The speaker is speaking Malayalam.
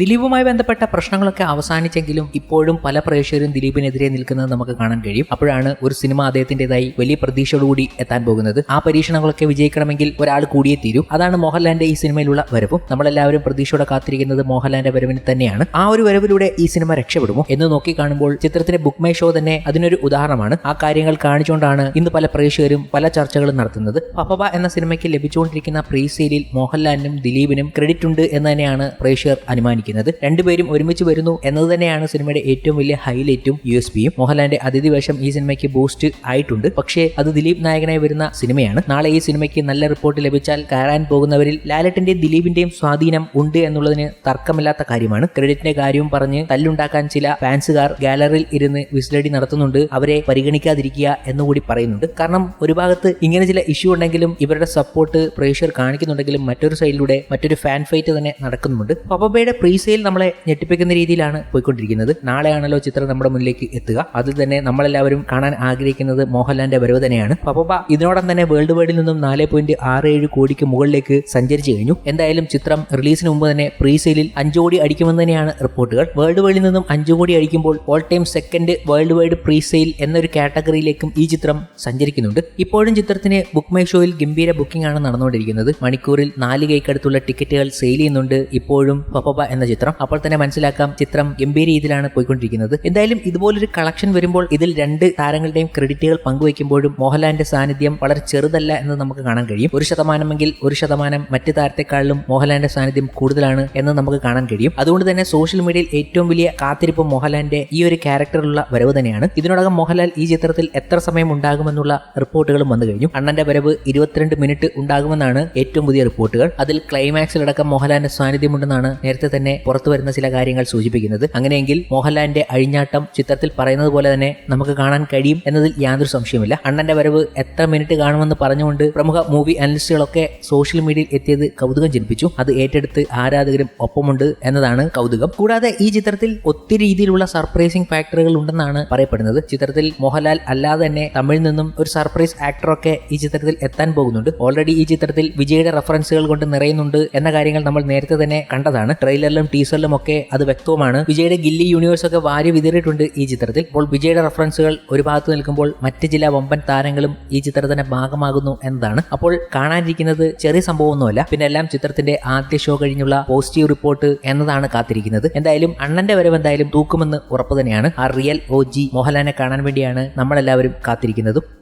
ദിലീപുമായി ബന്ധപ്പെട്ട പ്രശ്നങ്ങളൊക്കെ അവസാനിച്ചെങ്കിലും ഇപ്പോഴും പല പ്രേക്ഷകരും ദിലീപിനെതിരെ നിൽക്കുന്നത് നമുക്ക് കാണാൻ കഴിയും. അപ്പോഴാണ് ഒരു സിനിമ അദ്ദേഹത്തിന്റെതായി വലിയ പ്രതീക്ഷയോടുകൂടി എത്താൻ പോകുന്നത്. ആ പരീക്ഷണങ്ങളൊക്കെ വിജയിക്കണമെങ്കിൽ ഒരാൾ കൂടിയേ തീരൂ. അതാണ് മോഹൻലാലിന്റെ ഈ സിനിമയിലുള്ള വരവും. നമ്മളെല്ലാവരും പ്രതീക്ഷയോടെ കാത്തിരിക്കുന്നത് മോഹൻലാലിന്റെ വരവിന് തന്നെയാണ്. ആ ഒരു വരവിലൂടെ ഈ സിനിമ രക്ഷപ്പെടുമോ എന്ന് നോക്കി കാണുമ്പോൾ ചിത്രത്തിന്റെ ബുക്ക് മൈ ഷോ തന്നെ അതിനൊരു ഉദാഹരണമാണ്. ആ കാര്യങ്ങൾ കാണിച്ചുകൊണ്ടാണ് ഇന്ന് പല പ്രേക്ഷകരും പല ചർച്ചകളും നടത്തുന്നത്. പപ്പബ എന്ന സിനിമയ്ക്ക് ലഭിച്ചുകൊണ്ടിരിക്കുന്ന പ്രീ സെയിലിൽ മോഹൻലാലിനും ദിലീപിനും ക്രെഡിറ്റ് ഉണ്ട് എന്ന് തന്നെയാണ് പ്രേക്ഷകർ അനുമാനിക്കുന്നത്. രണ്ടുപേരും ഒരുമിച്ച് വരുന്നു എന്നത് തന്നെയാണ് സിനിമയുടെ ഏറ്റവും വലിയ ഹൈലൈറ്റും യു എസ് പിയും മോഹൻലാലിന്റെ അതിഥി വേഷം ഈ സിനിമയ്ക്ക് ബൂസ്റ്റ് ആയിട്ടുണ്ട്. പക്ഷേ അത് ദിലീപ് നായകനായി വരുന്ന സിനിമയാണ്. നാളെ ഈ സിനിമയ്ക്ക് നല്ല റിപ്പോർട്ട് ലഭിച്ചാൽ കയറാൻ പോകുന്നവരിൽ ലാലറ്റിന്റെയും ദിലീപിന്റെയും സ്വാധീനം ഉണ്ട് എന്നുള്ളതിന് തർക്കമില്ലാത്ത കാര്യമാണ്. ക്രെഡിറ്റിന്റെ കാര്യവും പറഞ്ഞ് തല്ലുണ്ടാക്കാൻ ചില ഫാൻസുകാർ ഗാലറിയിൽ ഇരുന്ന് വിസിലടി നടത്തുന്നുണ്ട്. അവരെ പരിഗണിക്കാതിരിക്കുക എന്നുകൂടി പറയുന്നുണ്ട്. കാരണം ഒരു ഭാഗത്ത് ഇങ്ങനെ ചില ഇഷ്യൂ ഉണ്ടെങ്കിലും ഇവരുടെ സപ്പോർട്ട് പ്രേക്ഷകർ കാണിക്കുന്നുണ്ടെങ്കിലും മറ്റൊരു സൈഡിലൂടെ മറ്റൊരു ഫാൻ ഫൈറ്റ് തന്നെ നടക്കുന്നുണ്ട്. പപ്പബയുടെ പ്രീ സെയിൽ നമ്മളെ ഞെട്ടിപ്പിക്കുന്ന രീതിയിലാണ് പോയിക്കൊണ്ടിരിക്കുന്നത്. നാളെയാണല്ലോ ചിത്രം നമ്മുടെ മുന്നിലേക്ക് എത്തുക. അതിൽ തന്നെ നമ്മളെല്ലാവരും കാണാൻ ആഗ്രഹിക്കുന്നത് മോഹൻലാലിന്റെ വരവ് തന്നെയാണ് പപ്പബ ഇതിനോടം തന്നെ വേൾഡ് വൈഡിൽ നിന്നും നാല് പോയിന്റ് ആറ് ഏഴ് കോടിക്ക് മുകളിലേക്ക് സഞ്ചരിച്ചു കഴിഞ്ഞു. എന്തായാലും ചിത്രം റിലീസിന് മുമ്പ് തന്നെ പ്രീസെയിലിൽ അഞ്ചു കോടി അടിക്കുമെന്ന് തന്നെയാണ് റിപ്പോർട്ടുകൾ. വേൾഡ് വൈഡിൽ നിന്നും അഞ്ചു കോടി അടിക്കുമ്പോൾ all time second world wide presale എന്നൊരു കാറ്റഗറിയിലേക്കും ഈ ചിത്രം സഞ്ചരിക്കുന്നുണ്ട്. ഇപ്പോഴും ചിത്രത്തിന് ബുക്ക് മൈ ഷോയിൽ ഗംഭീര ബുക്കിംഗ് ആണ് നടന്നുകൊണ്ടിരിക്കുന്നത്. മണിക്കൂറിൽ നാല് കൈക്കടുത്തുള്ള ടിക്കറ്റുകൾ സെയിൽ ചെയ്യുന്നുണ്ട്. ഇപ്പോഴും പപ്പപ്പ എന്ന ചിത്രം. അപ്പോൾ തന്നെ മനസ്സിലാക്കാം ചിത്രം ഗംഭീര രീതിയിലാണ് പോയിക്കൊണ്ടിരിക്കുന്നത്. എന്തായാലും ഇതുപോലൊരു കളക്ഷൻ വരുമ്പോൾ ഇതിൽ രണ്ട് താരങ്ങളുടെയും ക്രെഡിറ്റുകൾ പങ്കുവയ്ക്കുമ്പോഴും മോഹൻലാലിന്റെ സാന്നിധ്യം വളരെ ചെറുതല്ല എന്ന് നമുക്ക് കാണാൻ കഴിയും. ഒരു ശതമാനമെങ്കിൽ ഒരു ശതമാനം മറ്റ് താരത്തെക്കാളിലും മോഹൻലാലിന്റെ സാന്നിധ്യം കൂടുതലാണ് എന്ന് നമുക്ക് കാണാൻ കഴിയും. അതുകൊണ്ട് തന്നെ സോഷ്യൽ മീഡിയയിൽ ഏറ്റവും വലിയ കാത്തിരിപ്പ് മോഹൻലാലിന്റെ ഈ ഒരു ക്യാരക്ടറിലുള്ള വരവ് തന്നെയാണ്. ഇതിനോടകം മോഹൻലാൽ ഈ ചിത്രത്തിൽ എത്ര സമയം ഉണ്ടാകുമെന്നുള്ള റിപ്പോർട്ടുകളും വന്നു കഴിഞ്ഞു. അണ്ണന്റെ വരവ് ഇരുപത്തിരണ്ട് മിനിറ്റ് ഉണ്ടാകുമെന്നാണ് ഏറ്റവും പുതിയ റിപ്പോർട്ടുകൾ. അതിൽ ക്ലൈമാക്സിലടക്കം മോഹൻലാലിന്റെ സാന്നിധ്യമുണ്ടെന്നാണ് നേരത്തെ തന്നെ പുറത്തു വരുന്ന ചില കാര്യങ്ങൾ സൂചിപ്പിക്കുന്നത്. അങ്ങനെയെങ്കിൽ മോഹൻലാലിന്റെ അഴിഞ്ഞാട്ടം ചിത്രത്തിൽ പറയുന്നത് പോലെ തന്നെ നമുക്ക് കാണാൻ കഴിയും എന്നതിൽ യാതൊരു സംശയമില്ല അണ്ണന്റെ വരവ് എത്ര മിനിറ്റ് കാണുമെന്ന് പറഞ്ഞുകൊണ്ട് പ്രമുഖ മൂവി അനലിസ്റ്റുകളൊക്കെ സോഷ്യൽ മീഡിയയിൽ എത്തിയത് കൗതുകം ജനിപ്പിച്ചു. അത് ഏറ്റെടുത്ത് ആരാധകരും ഒപ്പമുണ്ട് എന്നതാണ് കൗതുകം. കൂടാതെ ഈ ചിത്രത്തിൽ ഒത്തിരി രീതിയിലുള്ള സർപ്രൈസിംഗ് ഫാക്ടറുകൾ ഉണ്ടെന്നാണ് പറയപ്പെടുന്നത്. ചിത്രത്തിൽ മോഹൻലാൽ അല്ലാതെ തന്നെ തമിഴിൽ നിന്നും ഒരു സർപ്രൈസ് ആക്ടറൊക്കെ ഈ ചിത്രത്തിൽ എത്താൻ പോകുന്നുണ്ട്. ഓൾറെഡി ഈ ചിത്രത്തിൽ വിജയുടെ റെഫറൻസുകൾ കൊണ്ട് നിറയുന്നുണ്ട് എന്ന കാര്യങ്ങൾ നമ്മൾ നേരത്തെ തന്നെ കണ്ടതാണ്. ട്രെയിലറിലും ടീസറിലും ഒക്കെ അത് വ്യക്തവുമാണ്. വിജയുടെ ഗില്ലി യൂണിവേഴ്സ് ഒക്കെ വാരി വിതറിയിട്ടുണ്ട് ഈ ചിത്രത്തിൽ. അപ്പോൾ വിജയുടെ റെഫറൻസുകൾ ഒരു ഭാഗത്ത് നിൽക്കുമ്പോൾ മറ്റ് ചില വമ്പൻ താരങ്ങളും ഈ ചിത്രത്തിന്റെ ഭാഗമാകുന്നു എന്നതാണ്. അപ്പോൾ കാണാനിരിക്കുന്നത് ചെറിയ സംഭവമൊന്നുമല്ല. പിന്നെ എല്ലാം ചിത്രത്തിന്റെ ആദ്യ ഷോ കഴിഞ്ഞുള്ള പോസിറ്റീവ് റിപ്പോർട്ട് എന്നതാണ് കാത്തിരിക്കുന്നത്. എന്തായാലും അണ്ണന്റെ വരവ് എന്തായാലും തൂക്കുമെന്ന് ഉറപ്പ് തന്നെയാണ്. ആ റിയൽ ഒ ജി മോഹൻലാലിനെ കാണാൻ വേണ്ടിയാണ് നമ്മളെല്ലാവരും കാത്തിരിക്കുന്നതും.